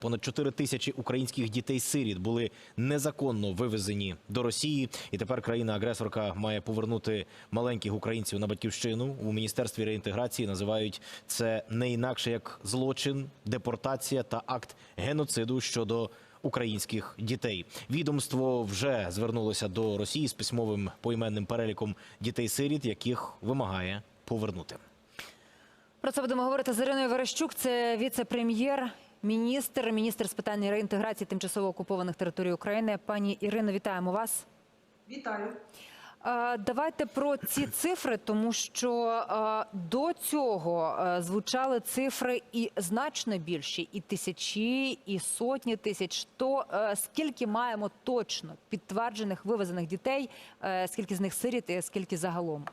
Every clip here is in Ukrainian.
Понад 4 тисячі українських дітей-сиріт були незаконно вивезені до Росії, і тепер країна-агресорка має повернути маленьких українців на батьківщину. У міністерстві реінтеграції називають це не інакше як злочин, депортація та акт геноциду щодо українських дітей. Відомство вже звернулося до Росії з письмовим поіменним переліком дітей-сиріт, яких вимагає повернути. Про це будемо говорити з Іриною Верещук. Це віце-прем'єр, міністр, міністр з питань реінтеграції тимчасово окупованих територій України. Пані Ірино, вітаємо вас. Вітаю. Е, Давайте про ці цифри, тому що е, до цього е, звучали цифри і значно більші, і тисячі, і сотні тисяч. То скільки маємо точно підтверджених вивезених дітей, скільки з них сиріт, і скільки загалом?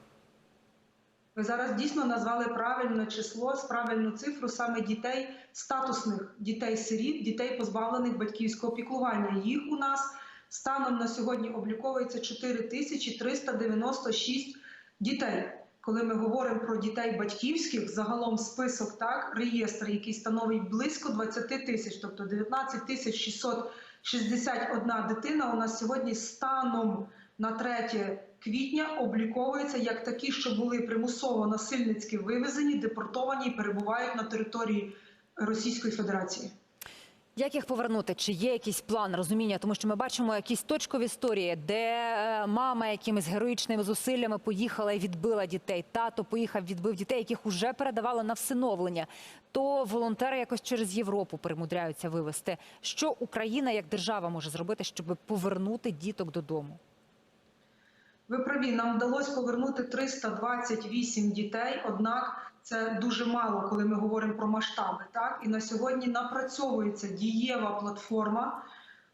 Ви зараз дійсно назвали правильне число, правильну цифру саме дітей, статусних дітей-сиріт, дітей, позбавлених батьківського піклування. Їх у нас станом на сьогодні обліковується 4396 дітей. Коли ми говоримо про дітей батьківських, загалом список так, реєстр, який становить близько 20 тисяч, тобто 19 тисяч 661 дитина у нас сьогодні станом на 3 квітня обліковується як такі, що були примусово насильницьки вивезені, депортовані і перебувають на території Російської Федерації. Як їх повернути? Чи є якийсь план розуміння? Тому що ми бачимо якісь точкові історії, де е, мама якимись героїчними зусиллями поїхала і відбила дітей. Тато поїхав, відбив дітей, яких уже передавали на всиновлення. То волонтери якось через Європу примудряються вивезти. Що Україна як держава може зробити, щоб повернути діток додому? Ви праві, нам вдалося повернути 328 дітей, однак це дуже мало, коли ми говоримо про масштаби. Так і на сьогодні напрацьовується дієва платформа.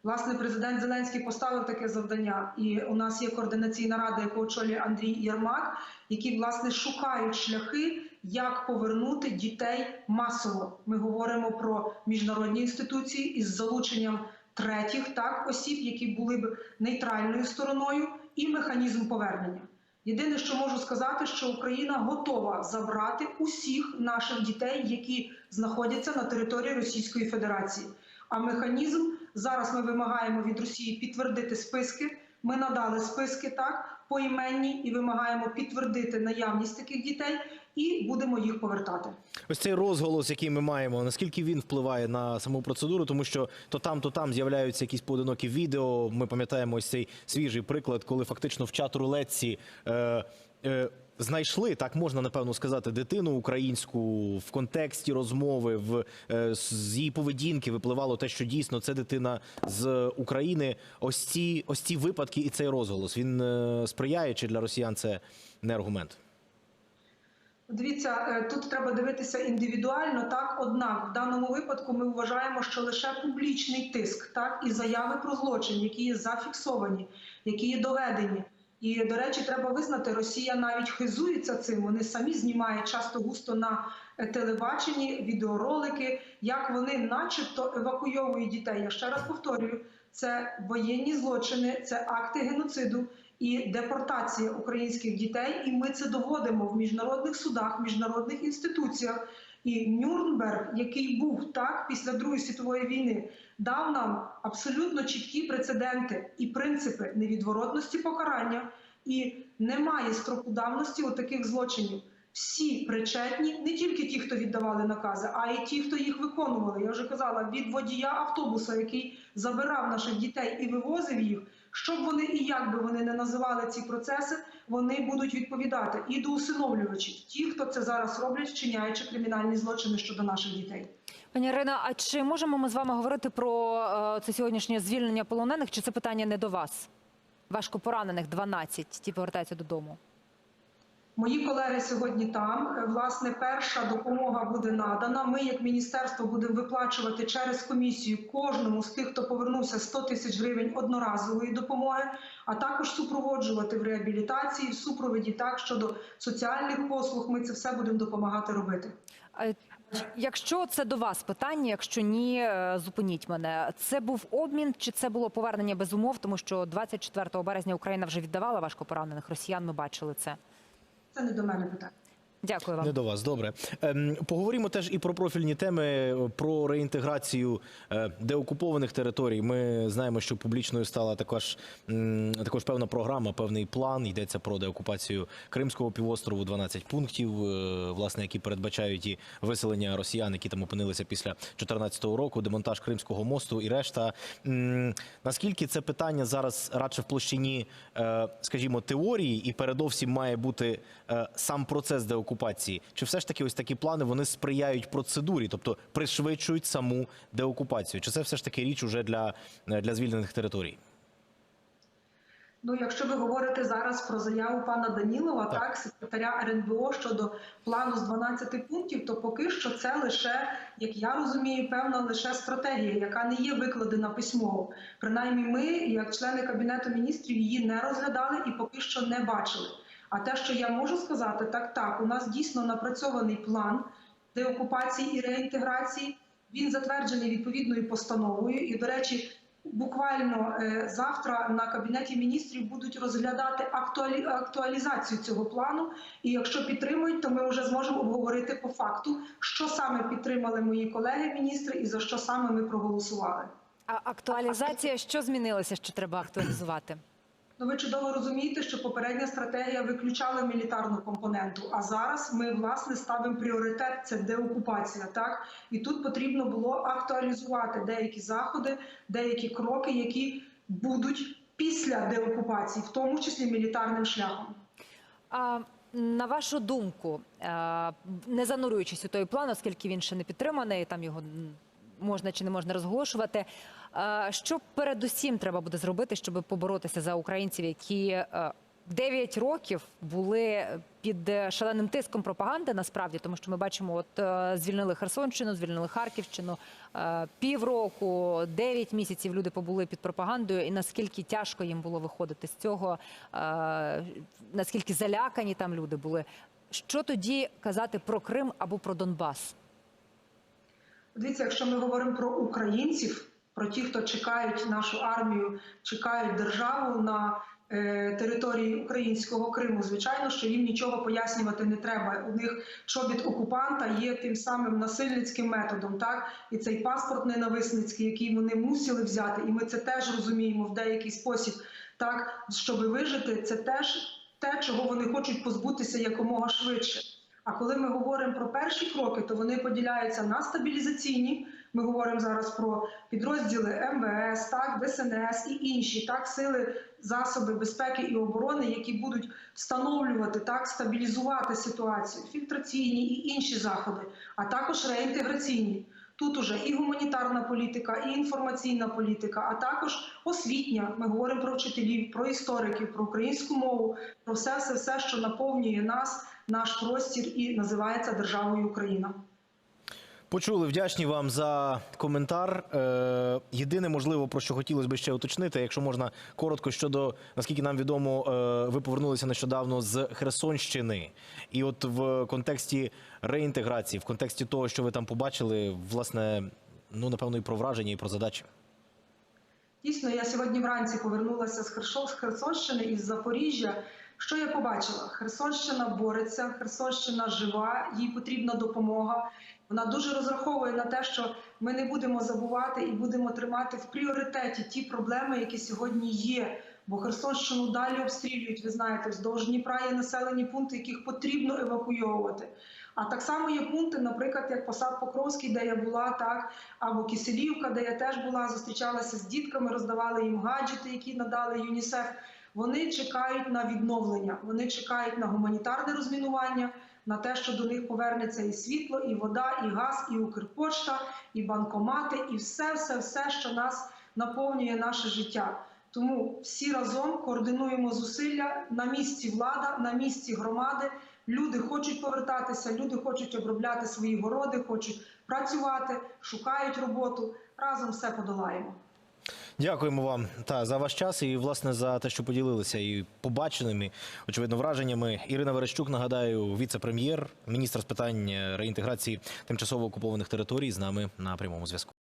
Власне, президент Зеленський поставив таке завдання, і у нас є координаційна рада, яку очолює Андрій Єрмак, які власне шукають шляхи, як повернути дітей масово. Ми говоримо про міжнародні інституції із залученням третіх так осіб, які були б нейтральною стороною, і механізм повернення. Єдине, що можу сказати, що Україна готова забрати усіх наших дітей, які знаходяться на території Російської Федерації. А механізм зараз ми вимагаємо від Росії підтвердити списки. Ми надали списки так поіменні і вимагаємо підтвердити наявність таких дітей, і будемо їх повертати. Ось цей розголос, який ми маємо, наскільки він впливає на саму процедуру, тому що то там, то там з'являються якісь поодинокі відео. Ми пам'ятаємо ось цей свіжий приклад, коли фактично в чат рулетці. Е, е, Знайшли, так можна напевно сказати, дитину українську в контексті розмови, в е, з її поведінки випливало те, що дійсно це дитина з України. Ось ці ось ці випадки і цей розголос він е, сприяє чи для росіян це не аргумент? Дивіться, е, тут треба дивитися індивідуально. Так, однак в даному випадку ми вважаємо, що лише публічний тиск, так і заяви про злочин, які є зафіксовані, які є доведені. І до речі, треба визнати, Росія навіть хизується цим. Вони самі знімають часто густо на е, телебаченні відеоролики, як вони, начебто, евакуйовують дітей. Я ще раз повторюю: це воєнні злочини, це акти геноциду і депортація українських дітей. І ми це доводимо в міжнародних судах, міжнародних інституціях. І Нюрнберг, який був так після Другої світової війни, дав нам абсолютно чіткі прецеденти і принципи невідворотності покарання, і немає строку давності у таких злочинів. Всі причетні, не тільки ті, хто віддавали накази, а й ті, хто їх виконували. Я вже казала, від водія автобуса, який забирав наших дітей і вивозив їх. Щоб вони і як би вони не називали ці процеси, вони будуть відповідати і до усиновлювачів, ті, хто це зараз роблять, вчиняючи кримінальні злочини щодо наших дітей. Пані Ірина, а чи можемо ми з вами говорити про е, це сьогоднішнє звільнення полонених? Чи це питання не до вас? Важко поранених 12, ті повертаються додому. Мої колеги сьогодні там. Е, Власне, перша допомога буде надана. Ми, як міністерство, будемо виплачувати через комісію кожному з тих, хто повернувся 100 тисяч гривень одноразової допомоги, а також супроводжувати в реабілітації, в супроводі так щодо соціальних послуг. Ми це все будемо допомагати робити. Якщо це до вас питання, якщо ні, е, зупиніть мене. Це був обмін чи це було повернення без умов? Тому що 24 березня Україна вже віддавала важкопоранених росіян. Ми бачили це. Це не до мене питання. Дякую вам. Не до вас, добре. Ем, поговоримо теж і про профільні теми, про реінтеграцію е, деокупованих територій. Ми знаємо, що публічною стала також, також певна програма, певний план. Йдеться про деокупацію Кримського півострову, 12 пунктів, е, власне, які передбачають і виселення росіян, які там опинилися після 2014 року, демонтаж Кримського мосту і решта. Наскільки це питання зараз радше в площині, е, скажімо, теорії, і передовсім має бути сам процес деокупації? Чи все ж таки ось такі плани вони сприяють процедурі, тобто пришвидшують саму деокупацію? Чи це все ж таки річ уже для, е, для звільнених територій? Ну, якщо ви говорите зараз про заяву пана Данілова, Так. так, секретаря РНБО щодо плану з 12 пунктів, то поки що це лише, як я розумію, певна лише стратегія, яка не є викладена письмово. Принаймні, ми, як члени кабінету міністрів, її не розглядали і поки що не бачили. А те, що я можу сказати, так так, у нас дійсно напрацьований план деокупації і реінтеграції. Він затверджений відповідною постановою. І, до речі, буквально е, завтра на кабінеті міністрів будуть розглядати актуалі... актуалізацію цього плану. І якщо підтримують, то ми вже зможемо обговорити по факту, що саме підтримали мої колеги-міністри і за що саме ми проголосували. А актуалізація, що змінилося, що треба актуалізувати? Ну, ви чудово розумієте, що попередня стратегія виключала мілітарну компоненту. А зараз ми власне ставимо пріоритет це деокупація. Так і тут потрібно було актуалізувати деякі заходи, деякі кроки, які будуть після деокупації, в тому числі мілітарним шляхом. А, на вашу думку, е, не занурюючись у той план, оскільки він ще не підтриманий, там його можна чи не можна розголошувати. е, Що передусім треба буде зробити, щоб поборотися за українців, які е, 9 років були під е, шаленим тиском пропаганди, насправді, тому що ми бачимо, от е, звільнили Херсонщину, звільнили Харківщину е, півроку, 9 місяців люди побули під пропагандою, і наскільки тяжко їм було виходити з цього, е, наскільки залякані там люди були. Що тоді казати про Крим або про Донбас? Дивіться, якщо ми говоримо про українців, про ті, хто чекають нашу армію, чекають державу на е, території українського Криму, звичайно, що їм нічого пояснювати не треба. У них чобіт окупанта є тим самим насильницьким методом, так і цей паспорт ненависницький, який вони мусили взяти, і ми це теж розуміємо в деякий спосіб, так щоб вижити, це теж те, чого вони хочуть позбутися якомога швидше. А коли ми говоримо про перші кроки, то вони поділяються на стабілізаційні. Ми говоримо зараз про підрозділи МВС, так, ДСНС і інші так сили, засоби безпеки і оборони, які будуть встановлювати так, стабілізувати ситуацію, фільтраційні і інші заходи, а також реінтеграційні. Тут уже і гуманітарна політика, і інформаційна політика, а також освітня. Ми говоримо про вчителів, про істориків, про українську мову, про все, все, все, що наповнює нас, наш простір і називається державою Україна. Почули, вдячні вам за коментар. Е, єдине, можливо, про що хотілося б ще уточнити, якщо можна коротко щодо наскільки нам відомо, е, ви повернулися нещодавно з Херсонщини, і от в контексті реінтеграції, в контексті того, що ви там побачили, власне, ну напевно, і про враження, і про задачі. Дійсно, я сьогодні вранці повернулася з Херсонщини із Запоріжжя. Що я побачила? Херсонщина бореться, Херсонщина жива, їй потрібна допомога. Вона дуже розраховує на те, що ми не будемо забувати і будемо тримати в пріоритеті ті проблеми, які сьогодні є. Бо Херсонщину далі обстрілюють. Ви знаєте, вздовж Дніпра є населені пункти, яких потрібно евакуйовувати. А так само є пункти, наприклад, як Посад Покровський, де я була, так або Киселівка, де я теж була, зустрічалася з дітками, роздавали їм гаджети, які надали ЮНІСЕФ. Вони чекають на відновлення, вони чекають на гуманітарне розмінування, на те, що до них повернеться і світло, і вода, і газ, і Укрпошта, і банкомати, і все, все, все, що нас наповнює наше життя. Тому всі разом координуємо зусилля на місці влада, на місці громади. Люди хочуть повертатися, люди хочуть обробляти свої городи, хочуть працювати, шукають роботу. Разом все подолаємо. Дякуємо вам та за ваш час і власне за те, що поділилися і побаченими, очевидно, враженнями. Ірина Верещук, нагадаю, віце-прем'єр, міністр з питань реінтеграції тимчасово окупованих територій з нами на прямому зв'язку.